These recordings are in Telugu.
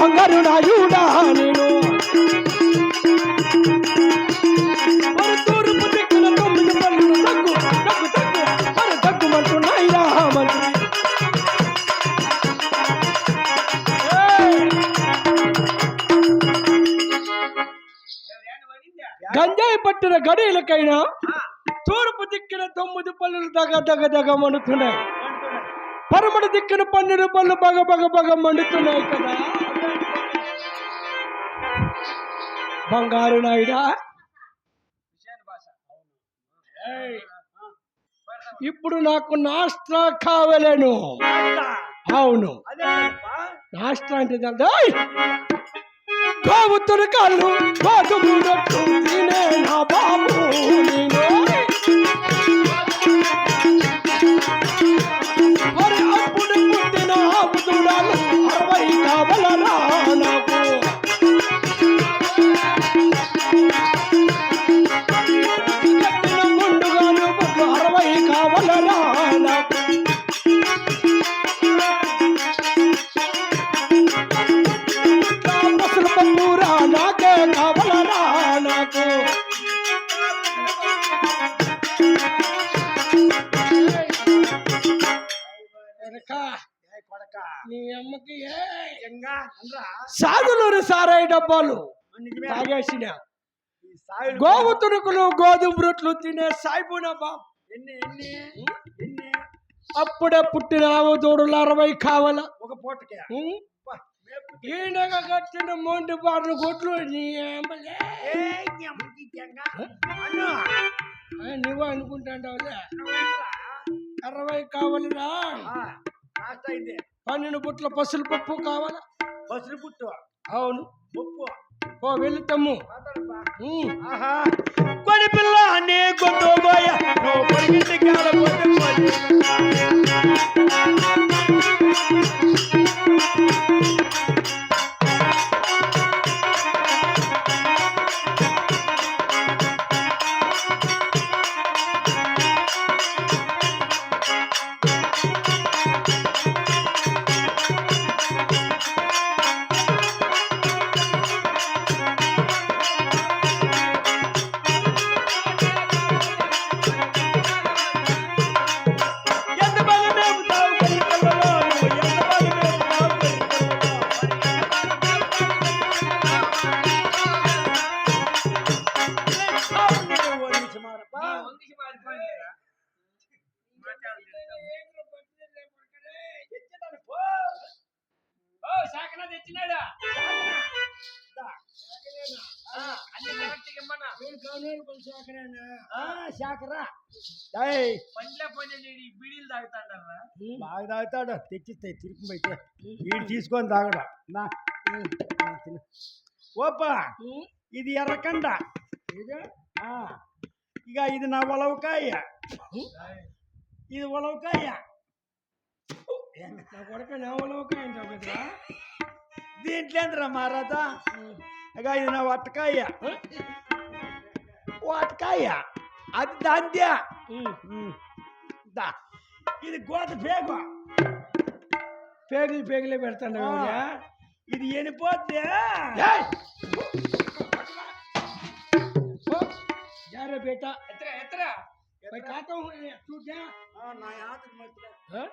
బంగారు నాయుడా నేను. దిక్కున గంజాయి పట్టిన గడియలకైనా తూర్పు దిక్కిన తొమ్మిది పళ్ళు దగ దగ దగ మండుతున్నాయి. పరమడు దిక్కున పన్నెండు పళ్ళు బగ బగ బగ మండుతున్నాయి కదా. బంగారు నాయుడా. ఇప్పుడు నాకు నాస్ట్రా కావలేను. అవును. నాస్ట్రా అంటే తెలుసా? కాళ్ళు సాగులూరు సారాయి డబ్బాలు తాగేసిన. గోవు తురుకులు గోధుమ రొట్లు తినే సాయిబున బాబు. అప్పుడే పుట్టిన ఆవు దూడలు అరవై కావాల. ఒక పూటకే. ఈయనగా కట్టిన మొండి బాటలు కొట్లు నువ్వు అనుకుంటాంటావులే నువ్వేంట్రా? అరవై కావాలరా. పన్నెండు పుట్ల పసులు పప్పు కావాలా? బస్సులు పుట్టు అవును. ఉప్పు ఓ. ఉం. ఆహా. కొడి పిల్ల నీ కొట్టు పోయ నువ్వు పొడిగింటి కాడ శాఖరా బీడీలు తాగుతాంటారా బాగా తాగుతాడు. తెచ్చిస్తే తిరుపు వీడు తీసుకొని తాగడు నా. ఓపా. ఇది ఎర్రకండ ఇక ఇది నా ఉలవకాయ ఇది ఉలవకాయ నా కొడుక ఏంటావు కదా దీంట్లో ఏంద్రా మారాదా ఇక ఇది నా వట్టకాయ. వట్టకాయ. అది దాంత్యా. దా. ఇది గోత పేగు. పేగులు పేగులే పెడతాను. ఇది ఎనిపోద్ది యారే బేటా ఎత్తరా ఎత్తరా मैं कहता हूँ ये, तू क्या నా యాతకు మధ్యలో हाँ?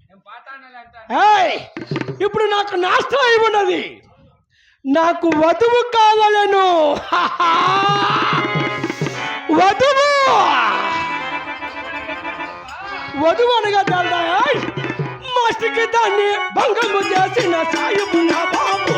నేను పాతాడాలి అంట ఏయ్! ఇప్పుడు నాకు నాస్తా ఉన్నది నాకు వధువు కావాలను హాహా! వధువు వధువు అనగా దాల్దా మస్టికి దాన్ని భంగము చేసిన సాయుబు నా బాబు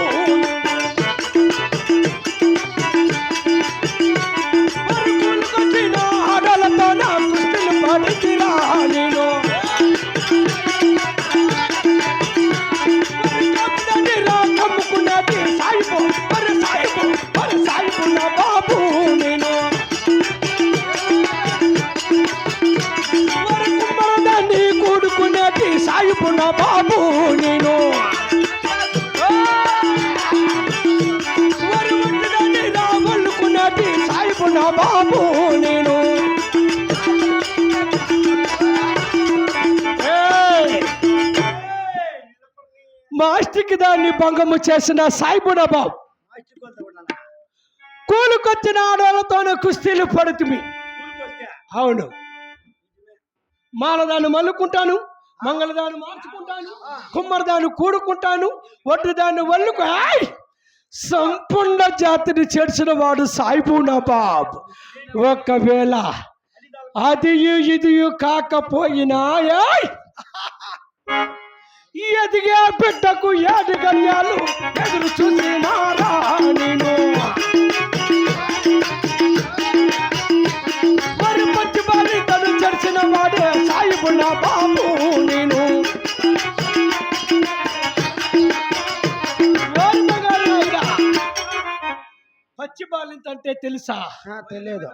మాస్టిక్ దాన్ని భంగము చేసిన సాయిబుడా కూలుకొచ్చిన ఆడవాళ్ళతోనే కుస్తీలు పడుతుంది అవును. మాలదాన్ని మల్లుకుంటాను మంగళదాన్ని మార్చుకుంటాను కుమ్మరిదాన్ని కూడుకుంటాను ఒడ్డుదాన్ని వల్లుకు సంపూర్ణ జాతిని చేర్చిన వాడు సాయిబునా బాబు. ఒకవేళ అది ఇది కాకపోయినా ఎదిగే బిడ్డకు ఏడు గల్యాలు ఎదురు చూసినారా నేను మరి మంచి బాలి తను చరిచిన వాడే సాయిబు నా బాబు. పచ్చి బాలింత అంటే తెలుసా తెలియదు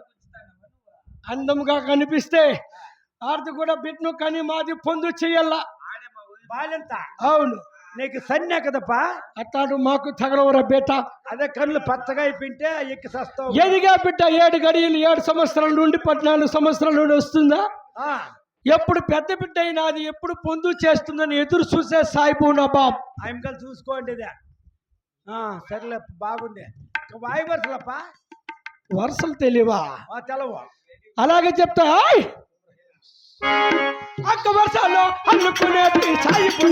అందముగా కనిపిస్తే ఆర్ది కూడా బిడ్డను కానీ మాది పొందు చెయ్యాల బాలెంత. అవును. నీకు సన్నే కదప్పా? అట్లాడు మాకు తగలవరా బేట? అదే కళ్ళు పచ్చగా అయిపోయింటే ఎక్కి సస్తావు. ఎదిగా బిడ్డ ఏడు గడియలు ఏడు సంవత్సరాల నుండి పద్నాలుగు సంవత్సరాల నుండి వస్తుందా? ఎప్పుడు పెద్ద బిడ్డ అయినా అది ఎప్పుడు పొందు చేస్తుందని ఎదురు చూసే సాయిబు నబాబ్ ఆయనకల్ చూసుకోండి ఇదే. ఆ, సర్లే బాగుంది. వాయి వరుసలప్పా? వరుసలు తెలియవా తెలవు. అలాగే చెప్తా "ఆయ్! అక్క వర్షాల్లో అల్లుకునేది సాయిబు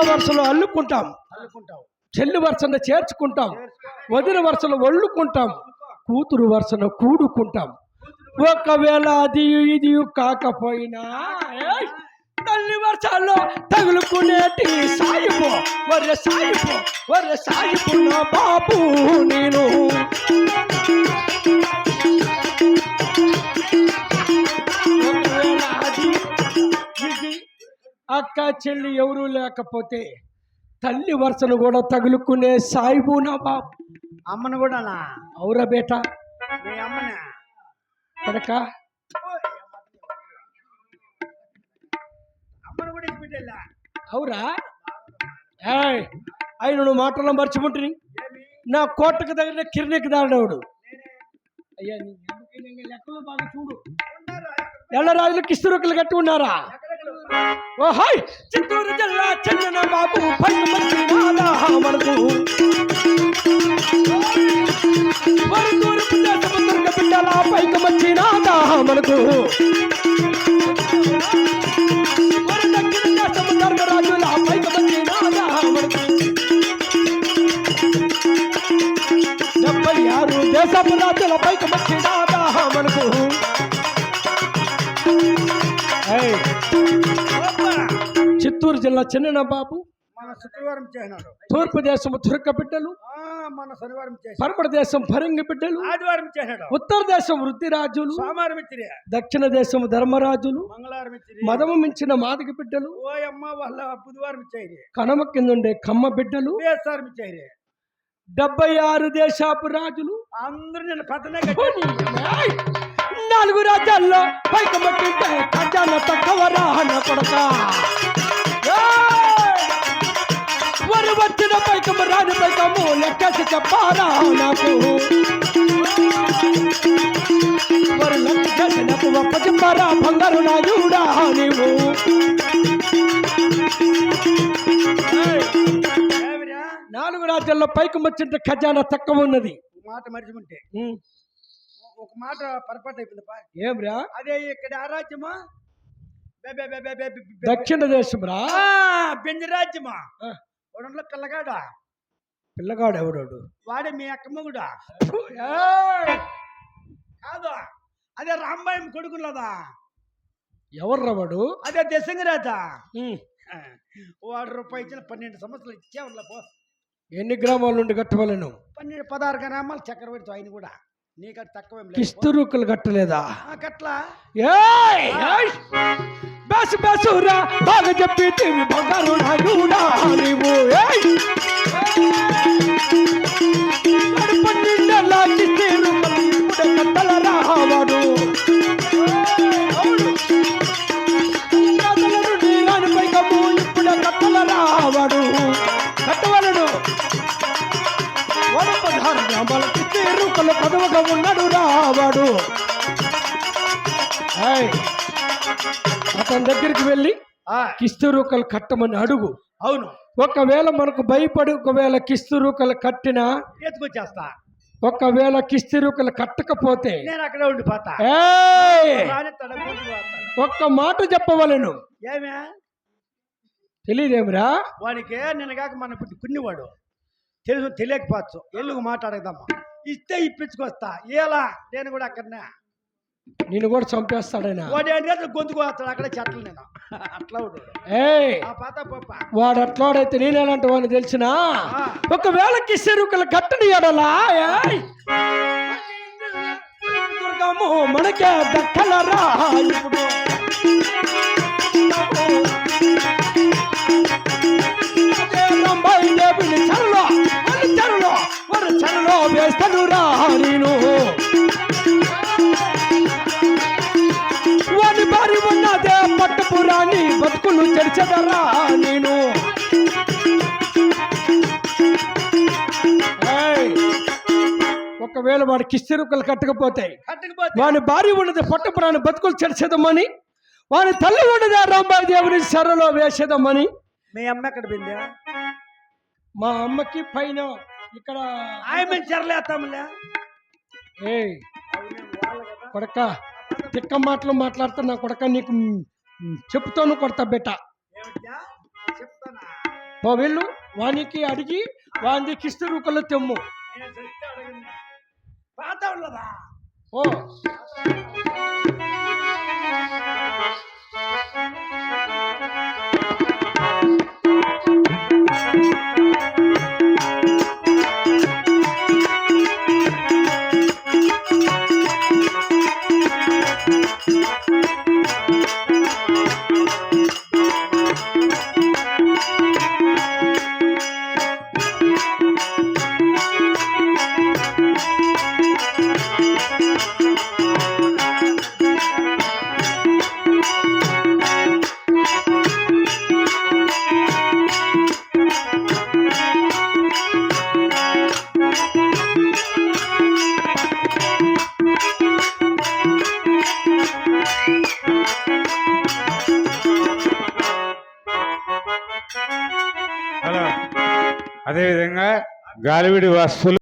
అక్క వరుసలో అల్లుకుంటాం. చెల్లి వరుసను చేర్చుకుంటాం. వదిన వరుసను ఒళ్ళుకుంటాం కూతురు వరుసను కూడుకుంటాం. ఒకవేళ అది ఇది కాకపోయినా! తల్లి వర్షాల్లో తగులుకునేటి సాయిబు వరే సాయిబు వరే సాయిబు నా బాబు నేను. అక్క చెల్లి ఎవరు లేకపోతే తల్లి వరుసను కూడా తగులుకునే సాయిబు నా బాబు. అమ్మను కూడానా అవురా బేట. మీ అమ్మనే? కొడక అమ్మను కూడా ఇచ్చిపెట్టేలా? అవురా? ఏయ్ ఆయన నువ్వు మాటల్లో మర్చిపోంటుంది నా కోటకు దగ్గర కిరణికి దాడవుడు అయ్యా నీ లెక్కలు బాగా చూడు. ఎల్లరాజులు కిస్తురుకులు కట్టి ఉన్నారా ఓహాయ్ చిత్తూరు జిల్లా చెందిన బాబు పన్ను మంచి నాదా మనకు మరి దుర్గ బిడ్డల పైకి మంచి నాదా మనకు మరి పైకి మంచి నాదా మనకు డెబ్బై ఆరు దేశపు రాజుల పైకి మంచి చిత్తూరు జిల్లా చిన్న బాబు. మన శుక్రవారం చేసినాడు. తూర్పు దేశము తుర్క బిడ్డలు. ఆ, మన శనివారం చేసి పరమడ దేశం భరింగి బిడ్డలు. ఆదివారం చేసినాడు. ఉత్తర దేశం వృద్ధిరాజులు సోమవారం దక్షిణ దేశం ధర్మరాజులు. మంగళవారం మదము మించిన మాదిక బిడ్డలు. ఓ అమ్మ వాళ్ళ బుధవారం కనమ కిందుండే కమ్మ బిడ్డలు. డెబ్బై ఆరు దేశాపు రాజులు. అందరూ నేను! నాలుగు రాజ్యాల్లో పైకమట్టింటే ఖజానా తక్కువ రాహన! వరి వచ్చిన పైకము రాని పైకము లెక్కేసి చెప్పారా నాకు? మరి లెక్కేసి నాకు ఒప్ప చెప్పారా బంగారు నాయుడా నీవు? నాలుగు రాజ్యాల్లో పైకం వచ్చింటే ఖజానా తక్కువ ఉన్నది. మాట మర్చిపోంటే ఉం. ఒక మాట పొరపాటు అయిపోయింది ఏమ్రా అదే ఇక్కడ ఆ రాజ్యమా? దక్షిణ దేశం రా. ఆ, బెంజి రాజ్యమా? వాడంలో కల్లగాడా పిల్లగాడు? ఎవడాడు? వాడే మీ అక్కమ్మ కూడా ఏయ్! కాదు? అదే రాంబాయం కొడుకులదా ఎవర్రా వాడు? అదే దశంగిరాజా ఉం. వాడు రూపాయి ఇచ్చిన పన్నెండు సంవత్సరాలు ఇచ్చేవాళ్ళ పో. ఎన్ని గ్రామాల నుండి కట్టవలను? పన్నెండు పదహారు గ్రామాలు చక్రవర్తి ఆయన కూడా. నీకంటే కిస్తురుకులు కట్టలేదా? కట్టలా? బస్ బసురా బాగా చెప్పి తివి బంగారు రావాడు ఏయ్, అతని దగ్గరికి వెళ్ళి ఆ, కిస్తీ రూకలు కట్టమని అడుగు. అవును. ఒకవేళ మనకు భయపడి ఒకవేళ కిస్తీ రూకలు కట్టినా ఎత్తుకొచ్చేస్తా ఒకవేళ కిస్తీ రూకలు కట్టకపోతే నేను అక్కడే ఉండిపోతా. ఒక్క మాట చెప్పవలను. ఏమే? తెలియదేమిరా వానికి నేను కాక మన ఇప్పుడు కున్నివాడు. తెలుసు తెలియకపోవచ్చు. ఎల్లుగు మాట్లాడదామా ఇస్తే ఇప్పించుకొస్తా. ఎలా నేను కూడా అక్కడనే. నిన్ను కూడా చంపేస్తాడైనా వాడు ఏంటంటే గొంతుకు వస్తాడు అక్కడే చెట్లు నేను అట్లా వాడు అట్లాడైతే నేనేలాంటి వాడిని తెలిసినా. ఒకవేళ కిసెరుకలు కట్టని ఎడలా! దుర్గము మనకే దక్కలరా ఇప్పుడు వేస్తాను రా నేను వాని బారి ఉన్నదే పట్టపురాణి బతుకులు చెరిచెదరా నేను! ఒకవేళ వాడి కిస్తెరుకలు కట్టకపోతే కట్టకపోతే. వాని భార్య ఉన్నది పట్టపురాని బతుకులు చెరిచేదమ్మని వాని తల్లి ఉన్నది రాంబాయి దేవుని చెరలో వేసేదమ్మని మీ అమ్మ ఎక్కడ మా అమ్మకి పైన ఇక్కడ ఆయన చెరలేస్తాములే ఏయ్ కొడక తిక్క మాటలు మాట్లాడుతున్నా కొడక నీకు మ్, చెప్పుతాను కొడతా బెట్ట. చెప్తానా? ఓ వెళ్ళు వానికి అడిగి వాని కిస్తీ రూకలు తెమ్ము. పాత ఓ. గాలివిడి వస్తువులు